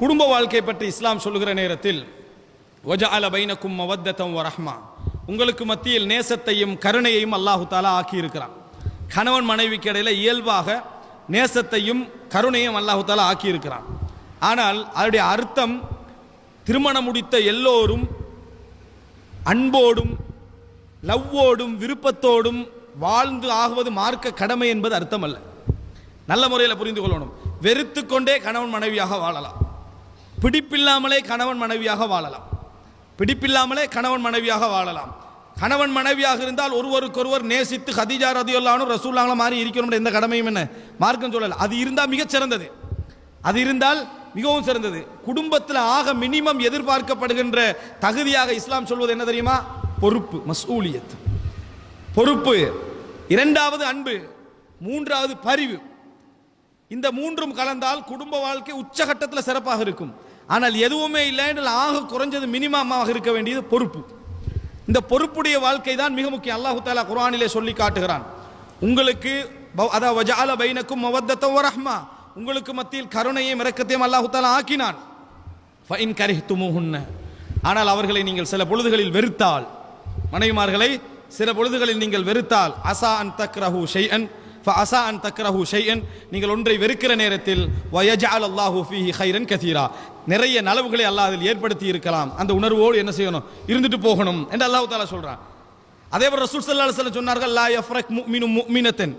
குடும்ப வாழ்க்கை பற்றி இஸ்லாம் சொல்லுகிற நேரத்தில் வஜஅல பைனக்கும் மவத்தத்தம் வரஹ்மா உங்களுக்கு மத்தியில் நேசத்தையும் கருணையையும் அல்லாஹு தாலா ஆக்கியிருக்கிறான். கணவன் மனைவிக்கு இடையில இயல்பாக நேசத்தையும் கருணையும் அல்லாஹு தாலா ஆக்கியிருக்கிறான். ஆனால் அதனுடைய அர்த்தம் திருமணம் முடித்த எல்லோரும் அன்போடும் லவ்வோடும் விருப்பத்தோடும் வாழ்ந்து ஆகுவது மார்க்க கடமை என்பது அர்த்தம் அல்ல நல்ல முறையில் புரிந்து கொள்ளணும். வெறுத்து கொண்டே கணவன் மனைவியாக வாழலாம். பிடிப்பில்லாமலே கணவன் மனைவியாக வாழலாம். பிடிப்பில்லாமலே கணவன் மனைவியாக வாழலாம். கணவன் மனைவியாக இருந்தால் ஒருவருக்கொருவர் நேசித்து ஹதிஜா ரதியுல்லானும் ரசூல்லாங்களும் மாறி இருக்கணும் எந்த கடமையும் என்ன? மார்க்கம் சொல்லல. அது இருந்தால் மிகச் சிறந்தது. அது இருந்தால் மிகவும் சிறந்தது. குடும்பத்தில் ஆக மினிமம் எதிர்பார்க்கப்படுகின்ற தகுதியாக இஸ்லாம் சொல்வது என்ன தெரியுமா? பொறுப்பு மசூலியத். பொறுப்பு. இரண்டாவது அன்பு. மூன்றாவது பரிவு. இந்த மூன்றும் கலந்தால் குடும்ப வாழ்க்கை உச்சகட்டத்தில் சிறப்பாக இருக்கும். ஆனால் எதுவுமே இல்லை என்றால் ஆக குறைஞ்சது மினிமமாக இருக்க வேண்டியது பொறுப்பு. இந்த பொறுப்புடைய வாழ்க்கை தான் மிக முக்கியம். அல்லாஹு தாலா குரானிலே சொல்லி காட்டுகிறான். உங்களுக்கு அதாவது வஜால பைனக்கும் மவத்தத்தம் வரஹ்மா. உங்களுக்கு மத்தியில் கருணையும் இறக்கத்தையும் அல்லாஹு தாலா ஆக்கினான். ஃபைன் கரிஹ்துமுஹுன்ன. ஆனால் அவர்களை நீங்கள் சில பொழுதுகளில் வெறுத்தால். மனைவிமார்களை சில பொழுதுகளில் நீங்கள் வெறுத்தால். அசா அன் தக்ரஹு ஷைஅன். அசா அன் தக்ரஹு ஷெயன் நீங்கள் ஒன்றை வெறுக்கிற நேரத்தில் வயஜால் அல்லாஹு ஃபீஹி ஹைரன் கதீரா நிறைய நலவுகளை அல்லாஹ் அதில் ஏற்படுத்தி இருக்கலாம். அந்த உணர்வோடு என்ன செய்யணும்? இருந்துட்டு போகணும் என்று அல்லாஹ் தாலா சொல்கிறான் அதே போல் ரசூல் சல்லா அலுவலம் சொன்னார்கள் லா யஃப்ரக் முஃமினு முஃமினத்தன்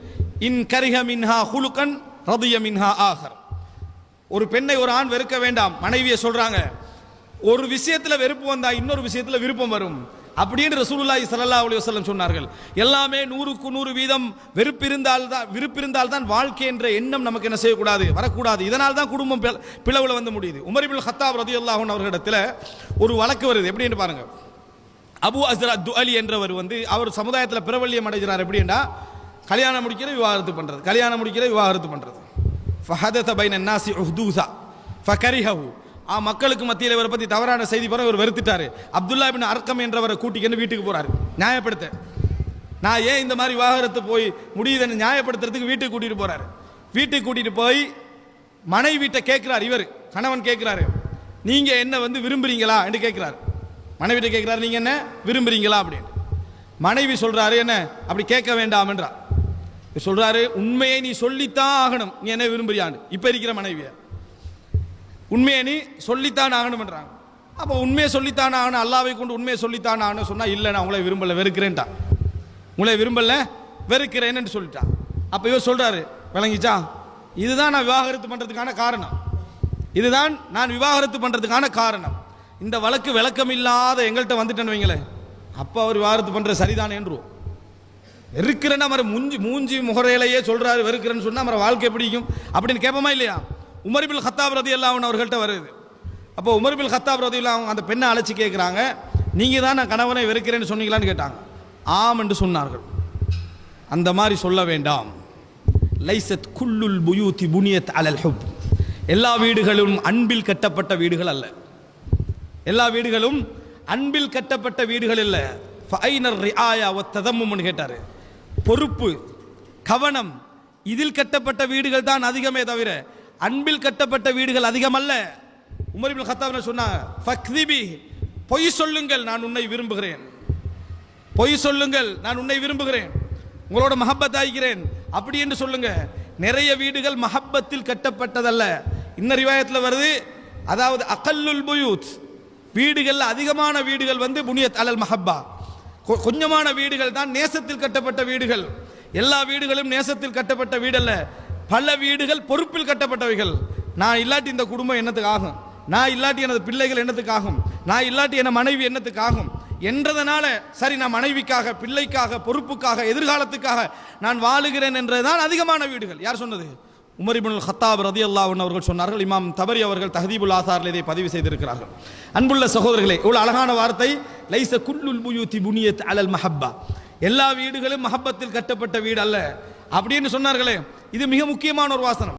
இன் கரிஹ மின்ஹா ஹுலுக்கன் ரதிய மின்ஹா ஆஹர். ஒரு பெண்ணை ஒரு ஆண் வெறுக்க வேண்டாம். மனைவியை சொல்கிறாங்க ஒரு விஷயத்தில் வெறுப்பு வந்தால் இன்னொரு விஷயத்தில் விருப்பம் வரும். அப்படின்னு ரசூலுல்லாஹி சல்லா அலி வசல்லம் சொன்னார்கள். எல்லாமே நூறுக்கு நூறு வீதம் வெறுப்பிருந்தால் தான் விருப்பிருந்தால் தான் வாழ்க்கை என்ற எண்ணம் நமக்கு என்ன செய்யக்கூடாது வரக்கூடாது. இதனால் தான் குடும்பம் பிள- வந்து முடியுது. உமரிபுல் ஹத்தாப் ரதி அல்லாஹன் அவர்களிடத்தில் ஒரு வழக்கு வருது. எப்படின்னு பாருங்கள் அபு அஸ்ரா துஅலி என்றவர் வந்து அவர் சமுதாயத்தில் பிரபல்யம் அடைகிறார். எப்படின்னா கல்யாணம் முடிக்கிற விவாகரத்து பண்ணுறது கல்யாணம் முடிக்கிற விவாகரத்து பண்ணுறது ஃபஹதத பைன் நாசி உஹ்தூசா ஃபகரிஹு மக்களுக்கு மத்தியில் இவரை பற்றி தவறான செய்தி போகிற இவர் வெறுத்துட்டாரு. அப்துல்லா பின் அர்க்கம் என்றவரை கூட்டிக்கன்னு வீட்டுக்கு போறாரு. நியாயப்படுத்த. நான் ஏன் இந்த மாதிரி விவாகரத்து போய் முடியுதுன்னு நியாயப்படுத்துறதுக்கு வீட்டுக்கு கூட்டிட்டு போறாரு. வீட்டுக்கு கூட்டிட்டு போய் மனைவி வீட்டை கேட்கிறார் இவர். கணவன் கேட்கிறாரு. நீங்க என்ன வந்து விரும்புறீங்களா என்று கேட்கிறார். மனைவிட்ட கேட்குறாரு நீங்க என்ன விரும்புறீங்களா? அப்படின்னு. மனைவி சொல்றாரு என்ன? அப்படி கேட்க வேண்டாம் என்றார் சொல்றாரு உண்மையை நீ சொல்லித்தான் ஆகணும். நீ என்ன விரும்புறியான்னு. இப்ப இருக்கிற மனைவியை. உண்மையை நீ சொல்லித்தான் ஆகணும்ன்றாங்க. அப்போ உண்மையை சொல்லித்தான் ஆகணும் அல்லாவை கொண்டு உண்மையை சொல்லித்தான் ஆகணும் சொன்னால் இல்லை நான் உங்களை விரும்பல வெறுக்கிறேன்ட்டா உங்களை விரும்பலை வெறுக்கிறேன்னு சொல்லிட்டான் அப்போ இவர் சொல்கிறாரு விளங்கிச்சா? இதுதான் நான் விவாகரத்து பண்ணுறதுக்கான காரணம். இதுதான் நான் விவாகரத்து பண்ணுறதுக்கான காரணம். இந்த வழக்கு விளக்கம் இல்லாத எங்கள்கிட்ட வந்துட்டேன்னு வைங்களேன். அப்போ அவர் விவாகரத்து பண்ணுற சரிதான் என்றுவோம். வெறுக்கிறேன்னா மர மூஞ்சி மூஞ்சி முகரையிலேயே சொல்கிறாரு வெறுக்கிறேன்னு சொன்னால் மர வாழ்க்கை பிடிக்கும். அப்படின்னு கேட்போமா இல்லையா? உமர்பில் ஹத்தாப் ரதி அல்லாவன் அவர்கள்ட்ட வருது. அப்போ உமர்பில் ஹத்தாப் ரதி அவங்க அந்த பெண்ணை அழைச்சி கேட்குறாங்க நீங்கள் தான் நான் கணவனை வெறுக்கிறேன்னு சொன்னீங்களான்னு கேட்டாங்க. ஆம் என்று சொன்னார்கள். அந்த மாதிரி சொல்ல வேண்டாம். லைசத் குல்லுல் புயூத்தி புனியத் அலல் ஹுப். எல்லா வீடுகளும் அன்பில் கட்டப்பட்ட வீடுகள் அல்ல. எல்லா வீடுகளும் அன்பில் கட்டப்பட்ட வீடுகள் இல்லை. ஃபைனர் ரிஆயா வ கேட்டார். பொறுப்பு கவனம் இதில் கட்டப்பட்ட வீடுகள் தான் அதிகமே தவிர அன்பில் கட்டப்பட்ட வீடுகள் அதிகம் அல்ல உமர் இப்னு கத்தாப் சொன்னாங்க? பொய் சொல்லுங்கள் நான் உன்னை விரும்புகிறேன். பொய் சொல்லுங்கள் நான் உன்னை விரும்புகிறேன். உங்களோட மஹப்பத் ஆகிறேன் அப்படி என்று சொல்லுங்க. நிறைய வீடுகள் மஹப்பத்தில் கட்டப்பட்டதல்ல. இன்ன ரிவாயத்தில் வருது அதாவது அகல்லுல் புயூத். வீடுகள் அதிகமான வீடுகள் வந்து புனியத் அலல் மஹப்பா. கொ- கொஞ்சமான வீடுகள் தான் நேசத்தில் கட்டப்பட்ட வீடுகள். எல்லா வீடுகளும் நேசத்தில் கட்டப்பட்ட வீடல்ல. பல வீடுகள் பொறுப்பில் கட்டப்பட்டவைகள். நான் இல்லாட்டி இந்த குடும்பம் என்னத்துக்கு ஆகும் நான் இல்லாட்டி எனது பிள்ளைகள் என்னத்துக்கு ஆகும் நான் இல்லாட்டி என மனைவி என்னத்துக்கு ஆகும் என்றதனால சரி நான் மனைவிக்காக பிள்ளைக்காக பொறுப்புக்காக எதிர்காலத்துக்காக நான் வாழுகிறேன் என்றதுதான் அதிகமான வீடுகள். யார் சொன்னது? உமரிபுல் ஹத்தாப் ரதியல்லாஹு அல்லாவுன் அவர்கள் சொன்னார்கள். இமாம் தபரி அவர்கள் தஹதீபுல் ஆசாரில் இதை பதிவு செய்திருக்கிறார்கள். அன்புள்ள சகோதரர்களே இவ்வளோ அழகான வார்த்தை. லைச குல்லுல் புயூத்தி புனியத் அலல் மஹப்பா. எல்லா வீடுகளும் மஹப்பத்தில் கட்டப்பட்ட வீடு அல்ல அப்படின்னு சொன்னார்களே. இது மிக முக்கியமான ஒரு வாசனம்.